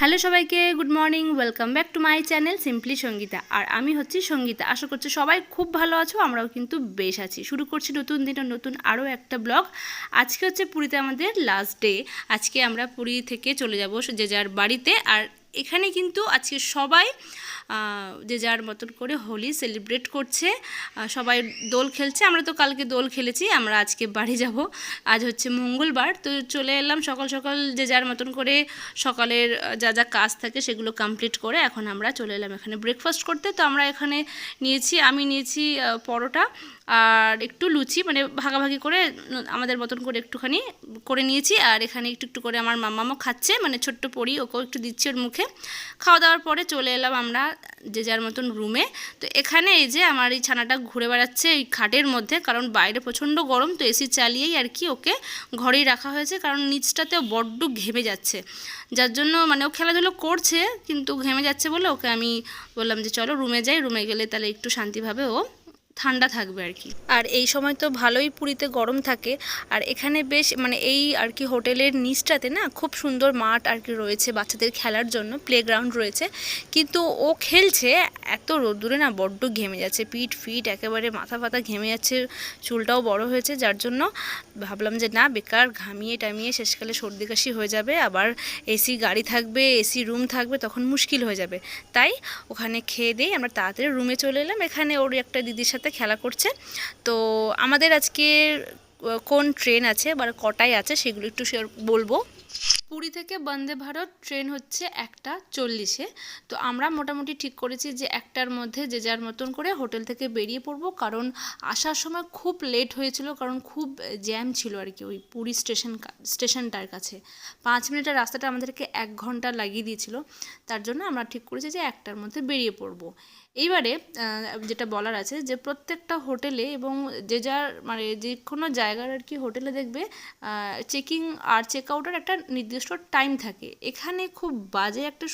Hello সবাইকে, good morning, welcome back to my channel simply Sangeeta. আর আমি হচ্ছি সঙ্গীতা। আশা করছি সবাই খুব ভালো আছো, আমরাও কিন্তু বেশ আছি। শুরু করছি নতুন দিনের নতুন আরও একটা ব্লগ। আজকে হচ্ছে পুরীতে আমাদের লাস্ট ডে আজকে আমরা পুরী থেকে চলে যাব যে যার বাড়িতে। আর এখানে কিন্তু আজকে সবাই যে যার মতন করে হোলি সেলিব্রেট করছে। সবাই দোল খেলছে। আমরা তো কালকে দোল খেলেছি, আমরা আজকে বাড়ি যাব। আজ হচ্ছে মঙ্গলবার, তো চলে এলাম সকাল সকাল যে যার মতন করে সকালের যা যা কাজ থাকে সেগুলো কমপ্লিট করে এখন আমরা চলে এলাম এখানে ব্রেকফাস্ট করতে। তো আমরা এখানে নিয়েছি, আমি নিয়েছি পরোটা আর একটু লুচি মানে ভাগাভাগি করে আমাদের মতন করে একটুখানি করে নিয়েছি। আর এখানে একটু একটু করে আমার মামামও খাচ্ছে মানে ছোট্ট পরি, ওকেও একটু দিচ্ছি ওর মুখে। খাওয়া দাওয়ার পরে চলে এলাম আমরা যে যার মতন রুমে। তো এখানে এই যে আমার এই ছানাটা ঘুরে বেড়াচ্ছে এই খাটের মধ্যে, কারণ বাইরে প্রচণ্ড গরম, তো এসি চালিয়েই আর কি ওকে ঘরেই রাখা হয়েছে, কারণ নিচটাতেও বড্ড ঘেমে যাচ্ছে। যার জন্য মানে ও খেলাধুলো করছে, কিন্তু ঘেমে যাচ্ছে বলে ওকে আমি বললাম যে, চলো রুমে যাই, রুমে গেলে তাহলে একটু শান্তিভাবে ও ঠান্ডা থাকবে আর কি। আর এই সময় তো ভালোই পুরীতে গরম থাকে। আর এখানে বেশ মানে এই আর কি হোটেলের নিচটাতে না খুব সুন্দর মাঠ আর কি রয়েছে বাচ্চাদের খেলার জন্য প্লেগ্রাউন্ড রয়েছে। কিন্তু ও খেলছে, এত রোদ্দুরে না বড্ড ঘেমে যাচ্ছে, পিঠ ফিট, একেবারে মাথা ফাথা ঘেমে যাচ্ছে, চুলটাও বড় হয়েছে, যার জন্য ভাবলাম যে না, বেকার ঘামিয়ে টামিয়ে শেষকালে সর্দি কাশি হয়ে যাবে, আবার এসি গাড়ি থাকবে এসি রুম থাকবে, তখন মুশকিল হয়ে যাবে। তাই ওখানে খেয়ে দিয়ে আমরা তাড়াতাড়ি রুমে চলে এলাম। এখানে ওর একটা দিদির সাথে খেলা করছে। তো আমাদের আজকে কোন ট্রেন আছে বা কটায় আছে সেগুলো একটু বলব। পুরী থেকে বন্দে ভারত ট্রেন হচ্ছে একটা চল্লিশে। তো আমরা মোটামুটি ঠিক করেছি যে একটার মধ্যে যে যার মতন করে হোটেল থেকে বেরিয়ে পড়ব। কারণ আসার সময় খুব লেট হয়েছিল, কারণ খুব জ্যাম ছিল আর কি ওই পুরী স্টেশন স্টেশনটার কাছে। পাঁচ মিনিটের রাস্তাটা আমাদেরকে এক ঘণ্টা লাগিয়ে দিয়েছিল। তার জন্য আমরা ঠিক করেছি যে একটার মধ্যে বেরিয়ে পড়ব। এইবারে যেটা বলার আছে যে প্রত্যেকটা হোটেলে এবং যে যার মানে যে কোনো জায়গার আর কি হোটেলে দেখবে চেকিং আর চেক আউটের একটা নির্দিষ্ট টাইম থাকে। এখানে খুব বাজে একটা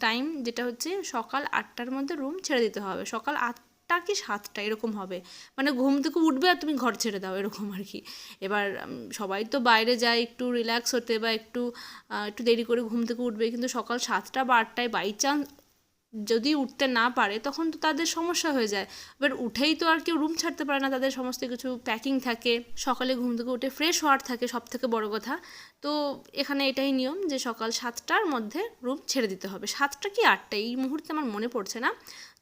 টাইম যেটা হচ্ছে সকাল আটটার মধ্যে রুম ছেড়ে দিতে হবে। সকাল আটটা কি সাতটা এরকম হবে। মানে ঘুম থেকে উঠবে আর তুমি ঘর ছেড়ে দাও এরকম আর কি। এবার সবাই তো বাইরে যায়, একটু রিল্যাক্স হতে বা একটু একটু দেরি করে ঘুম থেকে উঠবে। কিন্তু সকাল সাতটা বা আটটায় বাই চান্স যদি উঠতে না পারে, তখন তো তাদের সমস্যা হয়ে যায়। এবার উঠেই তো আর কেউ রুম ছাড়তে পারে না, তাদের সমস্ত কিছু প্যাকিং থাকে, সকালে ঘুম থেকে উঠে ফ্রেশ হওয়ার থাকে সব থেকে বড় কথা। তো এখানে এটাই নিয়ম যে সকাল সাতটার মধ্যে রুম ছেড়ে দিতে হবে। সাতটা কি আটটা? এই মুহূর্তে আমার মনে পড়ছে না।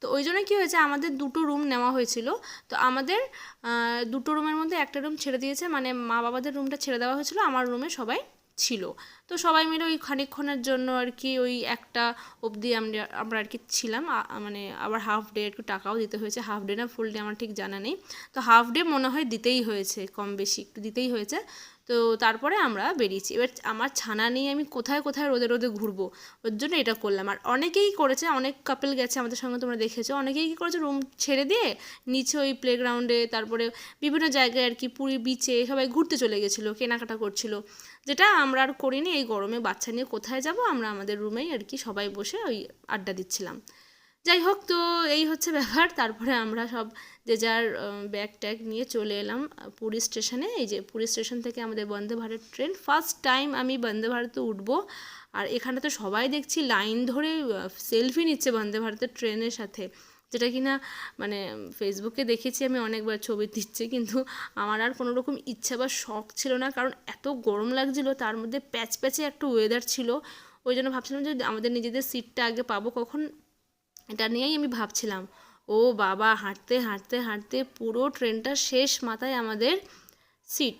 তো ওই জন্য কী হয়েছে, আমাদের দুটো রুম নেওয়া হয়েছিল। তো আমাদের দুটো রুমের মধ্যে একটা রুম ছেড়ে দিয়েছে। মানে মা বাবাদের রুমটা ছেড়ে দেওয়া হয়েছিল। আমার রুমে সবাই ছিল। তো সবাই মিলে ওই খানিকক্ষণের জন্য আর কি ওই একটা অবধি আমরা আমরা আর কি ছিলাম। মানে আবার হাফ ডে একটু টাকাও দিতে হয়েছে। হাফ ডে না ফুল ডে আমার ঠিক জানা নেই। তো হাফ ডে মনে হয় দিতেই হয়েছে, কম বেশি একটু দিতেই হয়েছে। তো তারপরে আমরা বেরিয়েছি। এবার আমার ছানা নিয়ে আমি কোথায় কোথায় রোদে রোদে ঘুরবো? ওর জন্য এটা করলাম। আর অনেকেই করেছে, অনেক কাপেল গেছে আমাদের সঙ্গে, তোমরা দেখেছ। অনেকেই কী করেছে রুম ছেড়ে দিয়ে নিচে ওই প্লেগ্রাউন্ডে তারপরে বিভিন্ন জায়গায় আর কি পুরী বিচে সবাই ঘুরতে চলে গেছিল, কেনাকাটা করছিল। যেটা আমরা আর করিনি, এই গরমে বাচ্চা নিয়ে কোথায় যাব? আমরা আমাদের রুমেই আর কি সবাই বসে ওই আড্ডা দিচ্ছিলাম। যাই হোক, তো এই হচ্ছে ব্যাপার। তারপরে আমরা সব যে যার ব্যাগ ট্যাগ নিয়ে চলে এলাম পুরী স্টেশনে এই যে পুরী স্টেশন থেকে আমাদের Vande Bharat train first time আমি বন্দে ভারতে উঠব। আর এখানে তো সবাই দেখছি লাইন ধরে সেলফি নিচ্ছে বন্দে ভারতের ট্রেনের সাথে। যেটা কি না মানে ফেসবুকে দেখেছি আমি অনেকবার ছবি দিচ্ছি, কিন্তু আমার আর কোনো রকম ইচ্ছা বা শখ ছিল না, কারণ এত গরম লাগছিল, তার মধ্যে প্যাচ প্যাচে একটা ওয়েদার ছিল। ওই জন্য ভাবছিলাম যে আমাদের নিজেদের সিটটা আগে পাবো, কখন? এটা নিয়েই আমি ভাবছিলাম। ও বাবা, হাঁটতে হাঁটতে হাঁটতে পুরো ট্রেনটা শেষ মাথায় আমাদের সিট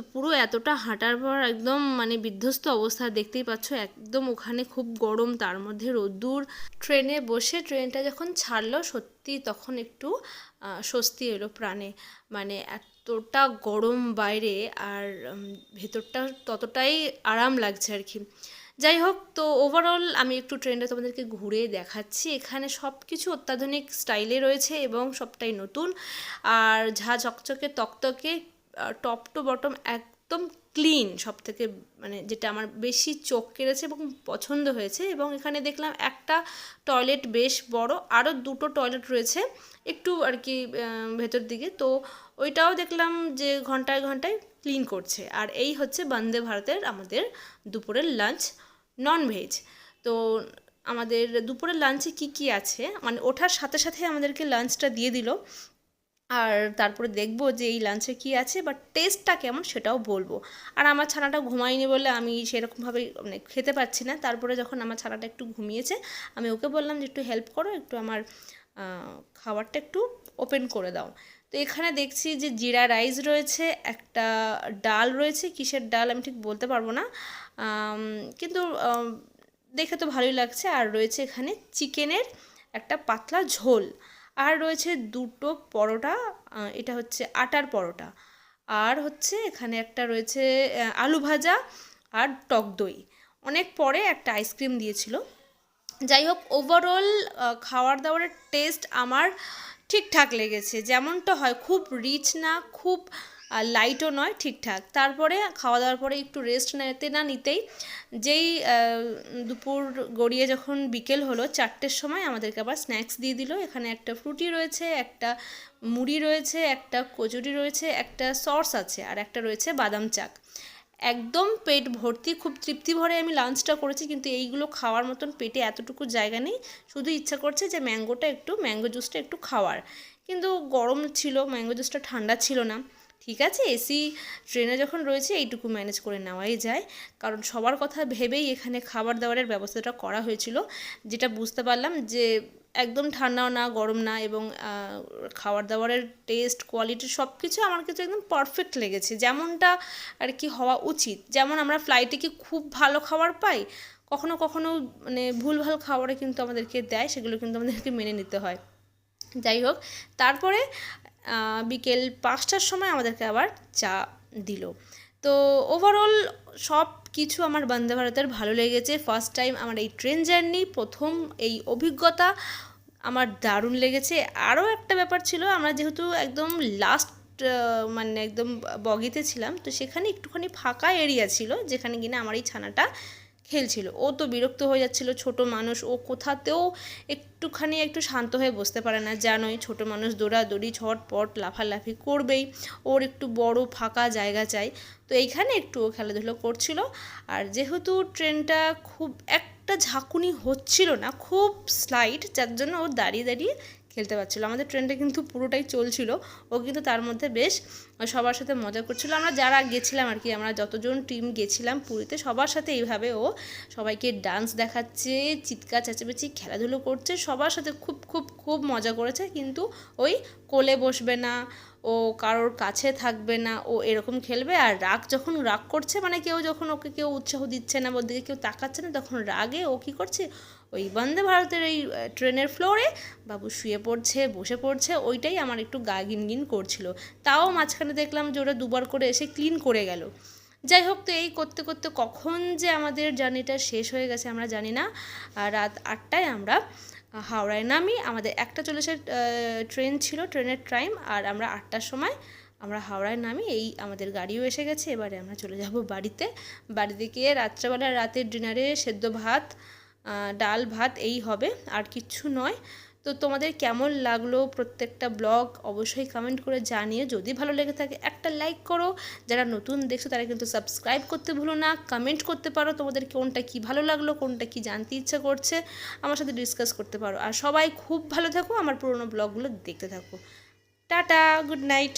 তো পুরো এতটা হাঁটার পর একদম মানে বিধ্বস্ত অবস্থা দেখতেই পাচ্ছ, একদম ওখানে খুব গরম, তার মধ্যে রোদ্দুর। ট্রেনে বসে, ট্রেনটা যখন ছাড়লো, সত্যি তখন একটু স্বস্তি এলো প্রাণে। মানে এতটা গরম বাইরে আর ভেতরটা ততটাই আরাম লাগছে আর কি। যাই হোক, তো ওভারঅল আমি একটু ট্রেনটা তোমাদেরকে ঘুরে দেখাচ্ছি। এখানে সব কিছু অত্যাধুনিক স্টাইলে রয়েছে এবং সবটাই নতুন। আর ঝা চকচকে, তকতকে টপ টু বটম একদম ক্লিন সব থেকে মানে যেটা আমার বেশি চোখ কেড়েছে এবং পছন্দ হয়েছে। এবং এখানে দেখলাম একটা টয়লেট বেশ বড়, আরও দুটো টয়লেট রয়েছে একটু আর কি ভেতর দিকে। তো ওইটাও দেখলাম যে ঘন্টায় ঘন্টায় ক্লিন করছে। আর এই হচ্ছে বন্দে ভারতের আমাদের দুপুরের লাঞ্চ নন ভেজ তো আমাদের দুপুরের লাঞ্চে কি কি আছে? মানে ওঠার সাথে সাথে আমাদেরকে লাঞ্চটা দিয়ে দিল। আর তারপরে দেখব যে এই লাঞ্চে কি আছে বাট টেস্টটা কেমন সেটাও বলব। আর আমার ছানাটা ঘুমায়নি বলে আমি সেরকমভাবে মানে খেতে পারছি না। তারপরে যখন আমার ছানাটা একটু ঘুমিয়েছে, আমি ওকে বললাম যে একটু হেল্প করো, একটু আমার খাবারটা একটু ওপেন করে দাও। তো এখানে দেখছি যে জিরা রাইস রয়েছে, একটা ডাল রয়েছে, কিসের ডাল আমি ঠিক বলতে পারব না। কিন্তু দেখে তো ভালোই লাগছে। আর রয়েছে এখানে চিকেনের একটা পাতলা ঝোল। আর রয়েছে দুটো পরোটা এটা হচ্ছে আটার পরোটা। আর হচ্ছে এখানে একটা রয়েছে আলু ভাজা আর টক দই। অনেক পরে একটা আইসক্রিম দিয়েছিল। যাই হোক ওভারঅল খাওয়ার দাওয়ারের টেস্ট আমার ঠিকঠাক লেগেছে। যেমনটা হয়, খুব রিচ না, খুব লাইটও নয়, ঠিকঠাক। তারপরে খাওয়া দাওয়ার পরে একটু রেস্ট নিতে না নিতেই যেই দুপুর গড়িয়ে যখন বিকেল হলো, চারটের সময় আমাদেরকে আবার স্ন্যাক্স দিয়ে দিল। এখানে একটা ফ্রুটি রয়েছে, একটা মুড়ি রয়েছে, একটা কচুরি রয়েছে, একটা সস আছে, আর একটা রয়েছে বাদাম চাক। একদম পেট ভর্তি, খুব তৃপ্তি ভরে আমি লাঞ্চটা করেছি, কিন্তু এইগুলো খাওয়ার মতন পেটে এতটুকু জায়গা নেই। শুধু ইচ্ছা করছে যে ম্যাঙ্গোটা একটু, ম্যাঙ্গো জুসটা একটু খাওয়ার। কিন্তু গরম ছিল, ম্যাঙ্গো জুসটা ঠান্ডা ছিল না। ঠিক আছে? এসি ট্রেনে যখন রয়েছে, এইটুকু ম্যানেজ করে নেওয়াই যায়। কারণ সবার কথা ভেবেই এখানে খাবার দাবারের ব্যবস্থাটা করা হয়েছিল। যেটা বুঝতে পারলাম যে, একদম ঠান্ডাও না, গরম না এবং খাবার দাবারের টেস্ট কোয়ালিটি সব কিছু আমার কাছে একদম পারফেক্ট লেগেছে। যেমনটা আর কি হওয়া উচিত। যেমন আমরা ফ্লাইটে কি খুব ভালো খাবার পাই? কখনো কখনো মানে ভুলভাল খাবারে কিন্তু আমাদেরকে দেয়। সেগুলো কিন্তু আমাদেরকে মেনে নিতে হয়। যাই হোক, তারপরে বিকেল পাঁচটার সময় আমাদেরকে আবার চা দিল। তো ওভারঅল সব কিছু আমার বন্দে ভারতের ভালো লেগেছে। ফার্স্ট টাইম আমার এই ট্রেন জার্নি প্রথম এই অভিজ্ঞতা আমার দারুণ লেগেছে। আরও একটা ব্যাপার ছিল, আমরা যেহেতু একদম লাস্ট মানে একদম বগিতে ছিলাম, তো সেখানে একটুখানি ফাঁকা এরিয়া ছিল, যেখানে কিনা আমার এই ছানাটা খেলছিল। ও তো বিরক্ত হয়ে যাচ্ছিল, ছোট মানুষ। ও কোথাতেও একটুখানি একটু শান্ত হয়ে বসতে পারে না। জানোই ছোট মানুষ দৌড়াদৌড়ি ছটপট লাফালাফি করবেই। ওর একটু বড় ফাঁকা জায়গা চাই। তো এইখানে একটু ও খেলাধুলো করছিল। আর যেহেতু ট্রেনটা খুব একটা ঝাঁকুনি হচ্ছিল না, খুব স্লাইড যার জন্য ও দাঁড়িয়ে দাঁড়িয়ে খেলতে পারছিলো। আমাদের ট্রেনটা কিন্তু পুরোটাই চলছিল। ও কিন্তু তার মধ্যে বেশ সবার সাথে মজা করছিল। আমরা যারা গেছিলাম আর কি, আমরা যতজন টিম গেছিলাম পুরীতে, সবার সাথে এইভাবে ও সবাইকে ডান্স দেখাচ্ছে, চিৎকার চেঁচামেচি, খেলাধুলো করছে, সবার সাথে খুব খুব খুব মজা করেছে। কিন্তু ওই কোলে বসবে না, ও কারোর কাছে থাকবে না, ও এরকম খেলবে। আর রাগ যখন রাগ করছে মানে কেউ যখন ওকে কেউ উৎসাহ দিচ্ছে না বা ওর দিকে কেউ তাকাচ্ছে না, তখন রাগে ও কী করছে? ওই বন্দে ভারতের এই ট্রেনের ফ্লোরে বাবু শুয়ে পড়ছে, বসে পড়ছে, ওইটাই আমার একটু গা গিনগিন করছিল। তাও মাঝখানে দেখলাম যে ওরা দুবার করে এসে ক্লিন করে গেল। যাই হোক, তো এই করতে করতে কখন যে আমাদের জার্নিটা শেষ হয়ে গেছে আমরা জানি না। আর রাত আটটায় আমরা হাওড়ায় নামি, আমাদের একটা চল্লিশের ট্রেন ছিল, ট্রেনের টাইম আর আমরা আটটার সময় আমরা হাওড়ায় নামি, এই আমাদের গাড়িও এসে গেছে, এবারে আমরা চলে যাব বাড়িতে। বাড়িতে গিয়ে রাত্রেবেলা রাতের ডিনারে সেদ্ধ ভাত ডাল ভাত এই হবে, আর কিচ্ছু নয়। তো তোমাদের কেমন লাগল প্রত্যেকটা ব্লগ অবশ্যই কমেন্ট করে জানিয়ে যদি ভালো লেগে থাকে, একটা লাইক করো। যারা নতুন দেখছ, তারা কিন্তু সাবস্ক্রাইব করতে ভুলো না। কমেন্ট করতে পারো তোমাদের কোনটা কি ভালো লাগল, কোনটা কি জানতে ইচ্ছা করছে। আমার সাথে ডিসকাস করতে পারো। আর সবাই খুব ভালো থাকো, আমার পুরোনো ব্লগগুলো দেখতে থাকো। Tata good night